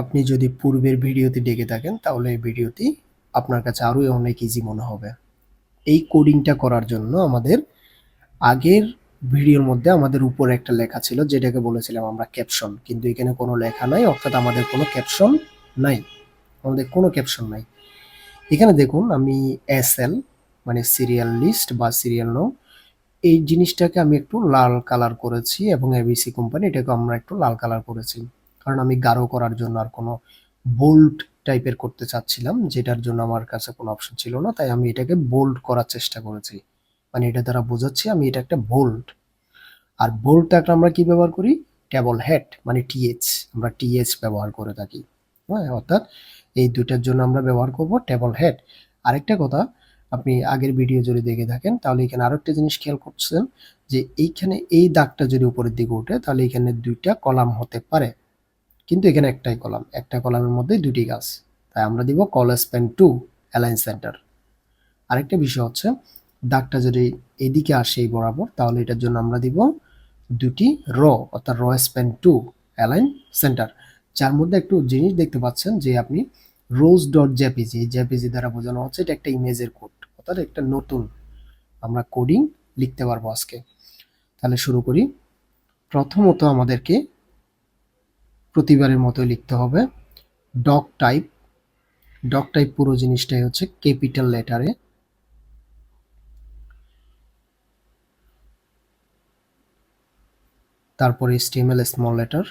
আপনি যদি পূর্বের ভিডিওটি দেখে থাকেন, তাহলে এই ভিডিওটি আপনার কাছে আরও অনেক ইজি মনে হবে। এই কোডিংটা করার জন্য আমাদের আগের ভিডিওর মধ্যে আমাদের উপরে একটা লেখা ছিল, যেটাকে বলেছিলাম আমরা ক্যাপশন কিন্তু এখানে কোনো লেখা নাই, অর্থাৎ আমাদের কোনো ক্যাপশন নাই। আমাদের কোনো ক্যাপশন নাই। এখানে দেখুন, আমি এস এল মানে সিরিয়াল লিস্ট বা সিরিয়াল নো এই জিনিসটাকে আমি একটু লাল কালার করেছি এবং এবিসি কোম্পানি এটাকে আমরা একটু লাল কালার করেছি। কারণ আমি গাঢ় করার জন্য আর কোনো বোল্ড টাইপের করতে চাচ্ছিলাম, যেটার জন্য আমার কাছে কোনো অপশন ছিল না, তাই আমি এটাকে বোল্ড করার চেষ্টা করেছি। মানে এটা দ্বারা বোঝাচ্ছি আমি এটা একটা বোল্ড আর বোল্ডটাকে আমরা কি ব্যবহার করি? টেবল হেড মানে টিএইচ আমরা টিএইচ ব্যবহার করে থাকি। হ্যাঁ অর্থাৎ এই দুটার জন্য আমরা ব্যবহার করব টেবল হেড আরেকটা কথা, আপনি আগের ভিডিও যদি দেখে থাকেন, তাহলে এখানে আরও একটা জিনিস খেয়াল করছেন যে এইখানে এই দাগটা যদি উপরের দিকে ওঠে তাহলে এখানে দুইটা কলাম হতে পারে। কিন্তু এখানে একটাই কলাম। একটা কলামের মধ্যে দুটি গাছ। তাই আমরা দিব colspan two align center. আরেকটা বিষয় হচ্ছে, দাগটা যদি এদিকে আসে এই বরাবর, তাহলে এটার জন্য আমরা দিব দুটি র, অর্থাৎ র স্প্যান টু অ্যালাইন সেন্টার। যার মধ্যে একটু জিনিস দেখতে পাচ্ছেন যে আপনি রোজ ডট জেপিজি জ্যাপিজি দ্বারা বোঝানো হচ্ছে এটা একটা ইমেজের কোড, অর্থাৎ একটা নতুন আমরা কোডিং লিখতে পারব আজকে। তাহলে শুরু করি। প্রথমত আমাদেরকে প্রতিবারের মতোই লিখতে হবে। Doc type. ডক টাইপ পুরো জিনিসটাই হচ্ছে ক্যাপিটাল লেটারে। তারপরে স্টিমেল স্মল লেটার।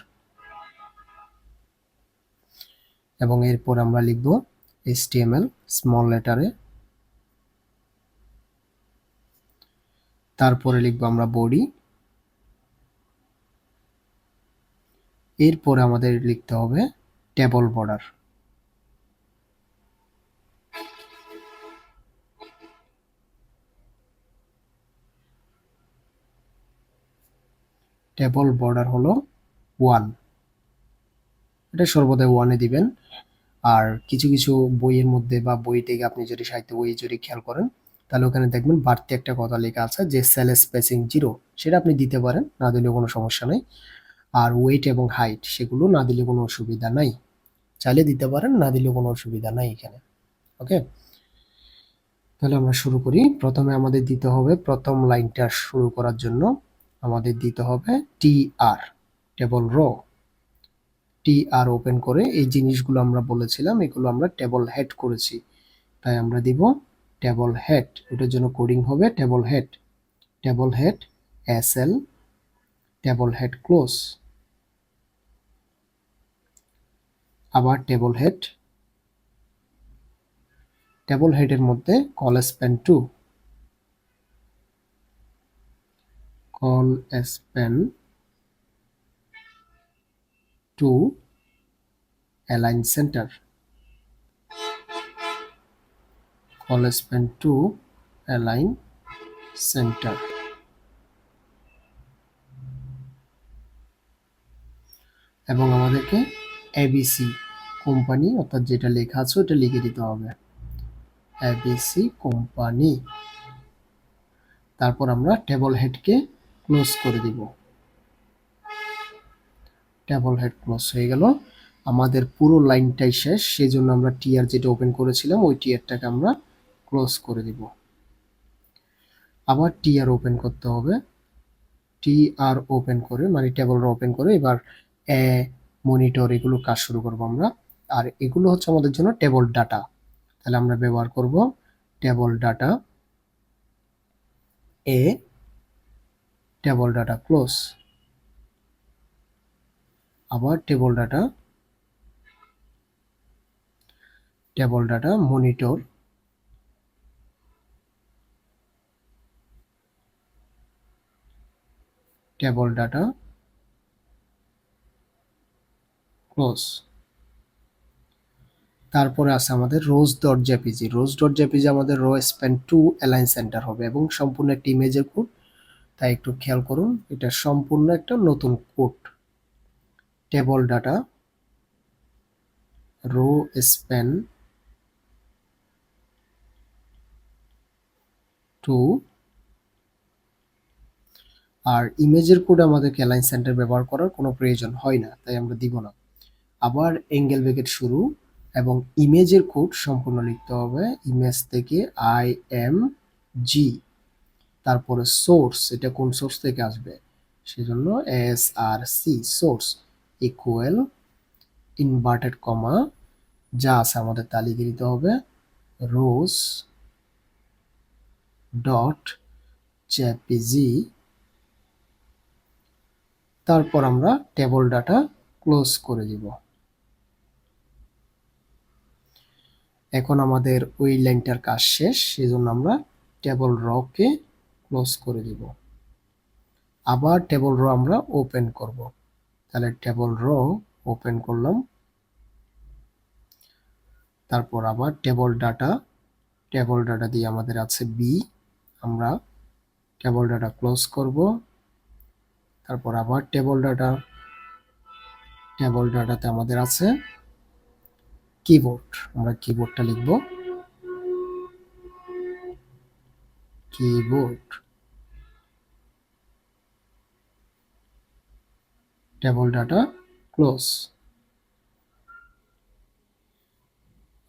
এবং এরপর আমরা লিখব এসটিএমএল স্মল লেটারে। তারপরে লিখব আমরা বডি। এরপরে আমাদের লিখতে হবে টেবল বর্ডার টেবল বর্ডার হলো ওয়ান এটা সর্বদাই ওয়ানে দিবেন। আর কিছু কিছু বইয়ের মধ্যে বা বই থেকে আপনি যদি সাহিত্য বই যদি খেয়াল করেন, তাহলে ওখানে দেখবেন বাড়তি একটা কথা লেখা আছে যে সেল স্পেসিং জিরো সেটা আপনি দিতে পারেন, না দিলেও কোনো সমস্যা নেই। আর ওয়েট এবং হাইট সেগুলো না দিলে কোনো অসুবিধা নাই। চাইলে দিতে পারেন, না দিলে কোনো অসুবিধা নাই এখানে। ওকে তাহলে আমরা শুরু করি। প্রথমে আমাদের দিতে হবে প্রথম লাইনটা শুরু করার জন্য আমাদের দিতে হবে T R table row T R open করে এই জিনিসগুলো আমরা বলেছিলাম, এগুলো আমরা টেবল হেড করেছি। তাই আমরা দিব টেবল হেড ওটার জন্য কোডিং হবে table head table head S L table head close আবার টেবল হেড টেবল হেডের মধ্যে colspan two colspan two align center call span to align center. এবং আমাদেরকে এবিসি কোম্পানি, অর্থাৎ যেটা লেখা আছে ওটা লিখে দিতে হবে। ABC company. তারপর আমরা টেবল হেডকে ক্লোজ করে দিব। টেবল হেড ক্লোজ হয়ে গেল। আমাদের পুরো লাইনটাই শেষ। সেই জন্য আমরা টিআর যেটা ওপেন করেছিলাম, ওই টিআরটাকে আমরা ক্লোজ করে দিব। আবার টিআর ওপেন করতে হবে। টিআর ওপেন করে মানে টেবলটা ওপেন করে, এবার মনিটর এগুলো কাজ শুরু করব আমরা। আর এগুলো হচ্ছে আমাদের জন্য টেবল ডাটা তাহলে আমরা ব্যবহার করব table data a table data close আবার table data table data monitor table data close তারপরে আছে আমাদের rose dot JPG. Rose dot JPG আমাদের row span two align center হবে এবং সম্পূর্ণ একটি ইমেজের কোড। তাই একটু খেয়াল করুন, এটা সম্পূর্ণ একটা নতুন code. Table data, row span two, আর ইমেজের কোড আমাদেরকে অ্যালাইন সেন্টার ব্যবহার করার কোনো প্রয়োজন হয় না, তাই আমরা দিব না। আবার অ্যাঙ্গেল ব্রেকেট শুরু এবং ইমেজের কোড সম্পূর্ণ লিখতে হবে। ইমেজ থেকে আই এম জি তারপরে সোর্স এটা কোন সোর্স থেকে আসবে? সেজন্য S R C source equal inverted comma যা আছে আমাদের তালিকা দিতে হবে। রোজ ডট জেপিজি তারপর আমরা টেবল ডাটা ক্লোজ করে দিব। এখন আমাদের ওই লাইনটার কাজ শেষ, সেজন্য আমরা টেবল রকে ক্লোজ করে দিব। আবার টেবল র আমরা ওপেন করব। তাহলে টেবল র ওপেন করলাম। তারপর আবার টেবল ডাটা টেবল ডাটা দিয়ে আমাদের আছে বি আমরা টেবল ডাটা ক্লোজ করব। তারপর আবার টেবল ডাটা টেবল ডাটাতে আমাদের আছে কিবোর্ড আমরা কিবোর্ডটা লিখব। কিবোর্ড টেবল ডাটা ক্লোজ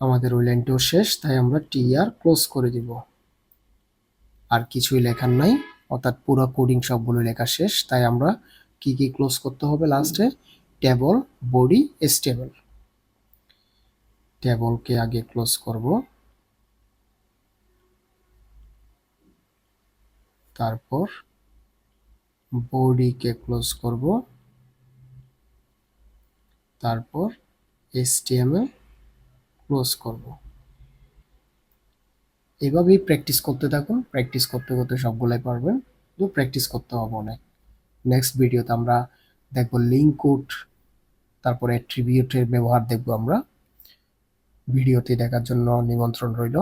আমাদের ওই লাইনটাও শেষ, তাই আমরা টি আর ক্লোজ করে দিব। আর কিছুই লেখার নাই, অর্থাৎ পুরো কোডিং সবগুলো লেখা শেষ, তাই আমরা কি কি ক্লোজ করতে হবে লাস্টে টেবল বডি স্টেবল টেবলকে আগে ক্লোজ করব। তারপর বডিকে ক্লোজ করব। তারপর এসটিএমএল ক্লোজ করব। এভাবেই প্র্যাকটিস করতে থাকুন। প্র্যাকটিস করতে করতে সবগুলাই পারবেন। তো প্র্যাকটিস করতে হবে অনেক। নেক্সট ভিডিওতে আমরা দেখব লিঙ্ক কোড তারপরে অ্যাট্রিবিউটের ব্যবহার দেখব আমরা। ভিডিওটি দেখার জন্য নিমন্ত্রণ রইল।